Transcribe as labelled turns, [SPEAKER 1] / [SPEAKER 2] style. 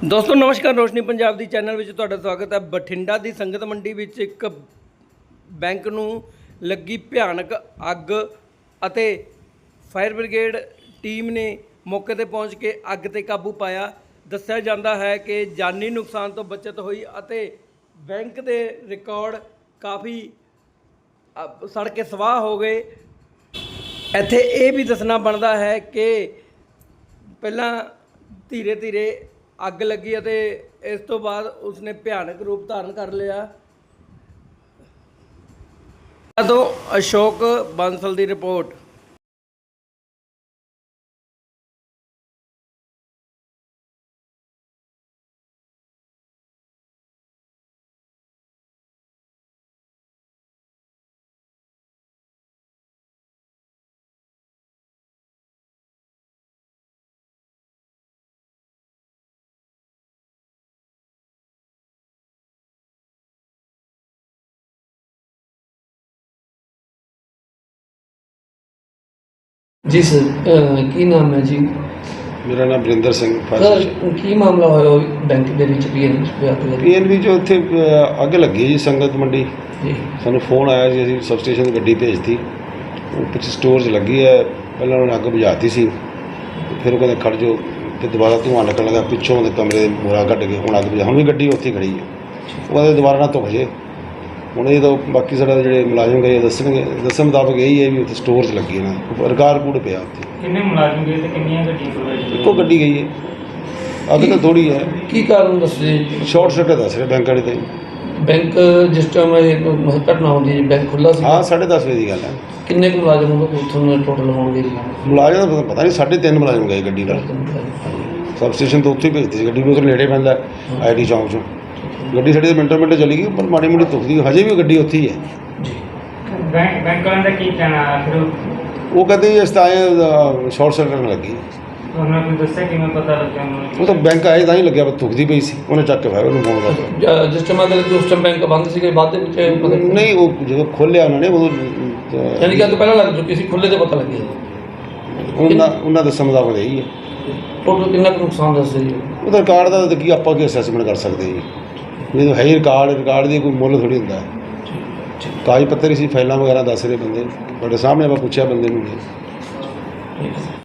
[SPEAKER 1] ਦੋਸਤੋ, ਨਮਸਕਾਰ, ਰੋਸ਼ਨੀ ਪੰਜਾਬ ਦੀ ਚੈਨਲ ਵਿੱਚ ਤੁਹਾਡਾ ਸਵਾਗਤ ਹੈ। ਬਠਿੰਡਾ ਦੀ ਸੰਗਤ ਮੰਡੀ ਵਿੱਚ ਇੱਕ ਬੈਂਕ ਨੂੰ ਲੱਗੀ ਭਿਆਨਕ ਅੱਗ ਅਤੇ ਫਾਇਰ ਬ੍ਰਿਗੇਡ ਟੀਮ ਨੇ ਮੌਕੇ ਤੇ ਪਹੁੰਚ ਕੇ ਅੱਗ ਤੇ ਕਾਬੂ ਪਾਇਆ। ਦੱਸਿਆ ਜਾਂਦਾ ਹੈ ਕਿ ਜਾਨੀ ਨੁਕਸਾਨ ਤੋਂ ਬਚਤ ਹੋਈ ਅਤੇ ਬੈਂਕ ਦੇ ਰਿਕਾਰਡ ਕਾਫੀ ਸੜ ਕੇ ਸਵਾਹ ਹੋ ਗਏ। ਇੱਥੇ ਇਹ ਵੀ ਦੱਸਣਾ ਬਣਦਾ ਹੈ ਕਿ ਪਹਿਲਾਂ ਧੀਰੇ ਧੀਰੇ ਅੱਗ ਲੱਗੀ ਅਤੇ ਇਸ ਤੋਂ ਬਾਅਦ ਉਸਨੇ ਭਿਆਨਕ ਰੂਪ ਧਾਰਨ ਕਰ ਲਿਆ। ਤੋਂ ਅਸ਼ੋਕ ਬਾਂਸਲ ਦੀ ਰਿਪੋਰਟ
[SPEAKER 2] ਜੀ ਸਰ ਕੀ ਨਾਮ ਹੈ ਜੀ?
[SPEAKER 3] ਮੇਰਾ ਨਾਮ ਬਰਿੰਦਰ ਸਿੰਘ
[SPEAKER 2] ਸਰ ਕੀ ਮਾਮਲਾ ਹੋਇਆ ਉਹ ਬੈਂਕ ਦੇ ਵਿੱਚ ਪੀਐਨ ਵਿਆਹ ਲੱਗੀ
[SPEAKER 3] ਪੀਐਨਬੀ ਜੋ ਇੱਥੇ ਅੱਗ ਲੱਗੀ ਜੀ ਸੰਗਤ ਮੰਡੀ।
[SPEAKER 2] ਜੀ।
[SPEAKER 3] ਸਾਨੂੰ ਫੋਨ ਆਇਆ ਜੀ ਅਸੀਂ ਸਬ ਸਟੇਸ਼ਨ ਗੱਡੀ ਭੇਜਤੀ। ਉਹ ਪਿੱਛੇ ਸਟੋਰ 'ਚ ਲੱਗੀ ਹੈ ਪਹਿਲਾਂ ਉਹਨੇ ਅੱਗ ਬੁਝਾਤੀ ਸੀ। ਫਿਰ ਉਹ ਕਹਿੰਦੇ ਖੜ ਜਾਓ। ਤੇ ਦੁਬਾਰਾ ਧੂੰਆਂ ਨਿਕਲਣ ਲੱਗਾ ਪਿੱਛੋਂ ਦੇ ਕਮਰੇ ਦੇ ਮੋਰਾ ਕੱਢ ਕੇ ਹੁਣ ਅੱਗ ਬੁਝਾ ਹੁਣ ਵੀ ਗੱਡੀ ਉੱਥੇ ਹੀ ਖੜੀ ਹੈ। ਉਹ ਕਹਿੰਦੇ ਦੁਬਾਰਾ ਨਾ ਧੁੱਖ ਜੇ। ਹੁਣ ਇਹ ਤਾਂ ਬਾਕੀ ਸਾਡਾ ਜਿਹੜੇ ਮੁਲਾਜ਼ਮ ਗਏ ਦੱਸਣਗੇ ਦੱਸਣ ਮੁਤਾਬਕ ਇਹੀ ਹੈ ਵੀ ਉੱਥੇ ਸਟੋਰ 'ਚ ਲੱਗੀ ਨਾ। ਰਿਕਾਰਡ ਕੂੜ ਪਿਆ ਉੱਥੇ।
[SPEAKER 4] ਕਿੰਨੇ ਮੁਲਾਜ਼ਮ ਗਏ ਤੇ ਕਿੰਨੀਆਂ ਗੱਡੀਆਂ ਚਲਾਈ
[SPEAKER 3] ਇੱਕੋ ਗੱਡੀ ਗਈ ਹੈ। ਅੱਗ ਤਾਂ ਥੋੜੀ ਹੈ।
[SPEAKER 2] ਕੀ ਕਾਰਨ ਦੱਸਦੇ ਜੀ?
[SPEAKER 3] ਸ਼ਾਰਟ ਸਰਕਟ ਦੱਸ ਰਹੇ ਬੈਂਕ ਵਾਲੇ ਤਾਂ। ਜੀ।
[SPEAKER 2] ਬੈਂਕ ਜਿਸ ਟਾਈਮ ਇਹ ਘਟਨਾ ਹੁੰਦੀ ਹੈ ਬੈਂਕ ਖੁੱਲਾ ਸੀ
[SPEAKER 3] ਹਾਂ 10:30 ਵਜੇ ਦੀ ਗੱਲ ਹੈ।
[SPEAKER 2] ਕਿੰਨੇ ਕੁ ਮੁਲਾਜ਼ਮ ਉਹ ਤੁਹਾਨੂੰ ਟੋਟਲ ਹੋਣਗੇ ਜੀ?
[SPEAKER 3] ਮੁਲਾਜ਼ਮ ਦਾ ਪਤਾ ਨਹੀਂ ਸਾਢੇ ਤਿੰਨ ਮੁਲਾਜ਼ਮ ਗਏ ਗੱਡੀ ਨਾਲ ਸਬ ਸਟੇਸ਼ਨ ਤੋਂ ਉੱਥੇ ਹੀ ਭੇਜਦੇ ਸੀ ਗੱਡੀ ਨੂੰ ਉੱਥੇ ਨੇੜੇ ਪੈਂਦਾ ਆਈਟੀ ਚੌਂਕ ਚੋਂ। ਗੱਡੀ ਸਾਡੀ ਤਾਂ ਮਿੰਟੋ ਮਿੰਟ ਚਲੀ ਗਈ ਪਰ ਮਾੜੀ ਮੋਟੀ ਤੁਖਦੀ ਹਜੇ ਵੀ ਗੱਡੀ ਉੱਥੇ ਹੀ ਹੈ।
[SPEAKER 4] ਬੈਂਕ ਬੈਂਕ ਵਾਲਿਆਂ ਦਾ ਕੀ ਕਹਿਣਾ ਆਖਰ
[SPEAKER 3] ਉਹ ਕਹਿੰਦੇ ਜੀ ਇਸ ਤਾਂ ਆਏ ਸ਼ਾਰਟ ਸਰਕਟ ਲੱਗੀ।
[SPEAKER 4] ਉਹਨਾਂ ਨੂੰ ਦੱਸਿਆ ਕਿਵੇਂ ਪਤਾ ਲੱਗਿਆ ਉਹਨਾਂ ਨੂੰ?
[SPEAKER 3] ਉਹ ਤਾਂ ਬੈਂਕ ਆਏ ਤਾਂ ਹੀ ਲੱਗਿਆ ਪਰ ਤੁਖਦੀ ਪਈ ਸੀ। ਉਹਨੇ ਚੱਕ ਕੇ ਫਾਇਰ ਉਹਨੂੰ ਫੋਨ ਕਰਤਾ
[SPEAKER 2] ਜ- ਜਿਸ ਟਾਈਮ ਅਗਰ ਉਸ ਟਾਈਮ ਬੈਂਕ ਬੰਦ ਸੀਗੇ ਬਾਅਦ ਦੇ ਵਿੱਚ ਪਤਾ ਨਹੀਂ
[SPEAKER 3] ਉਹ ਜਦੋਂ ਖੋਲਿਆ ਉਹਨਾਂ ਨੇ ਉਦੋਂ
[SPEAKER 2] ਯਾਨੀ ਕਿ ਅੱਗ ਪਹਿਲਾਂ ਲੱਗ ਚੁੱਕੀ ਸੀ ਖੁੱਲੇ ਤੇ ਪਤਾ ਲੱਗਿਆ।
[SPEAKER 3] ਉਹਨਾਂ ਉਹਨਾਂ ਦਾ ਸਮਝਦਾ ਹੋ ਰਹੀ ਹੈ।
[SPEAKER 2] ਟੋਟਲ ਕਿੰਨਾ ਕੁ ਨੁਕਸਾਨ ਦੱਸਦੇ ਜੀ।
[SPEAKER 3] ਉਹਦਾ ਰਿਕਾਰਡ ਦਾ ਤਾਂ ਕੀ ਆਪਾਂ ਕੀ ਅਸੈਸਮੈਂਟ ਕਰ ਸਕਦੇ ਜੀ? ਜਦੋਂ ਹੈ ਹੀ ਰਿਕਾਰਡ ਰਿਕਾਰਡ ਦੀ ਕੋਈ ਮੁੱਲ ਥੋੜੀ ਹੁੰਦਾ। ਕਾਗਜ਼ ਪੱਤਰ ਹੀ ਸੀ ਫਾਈਲਾਂ ਵਗੈਰਾ ਦੱਸ ਰਹੇ ਬੰਦੇ ਬੜੇ ਸਾਹਮਣੇ ਆਪਾਂ ਪੁੱਛਿਆ ਬੰਦੇ ਨੂੰ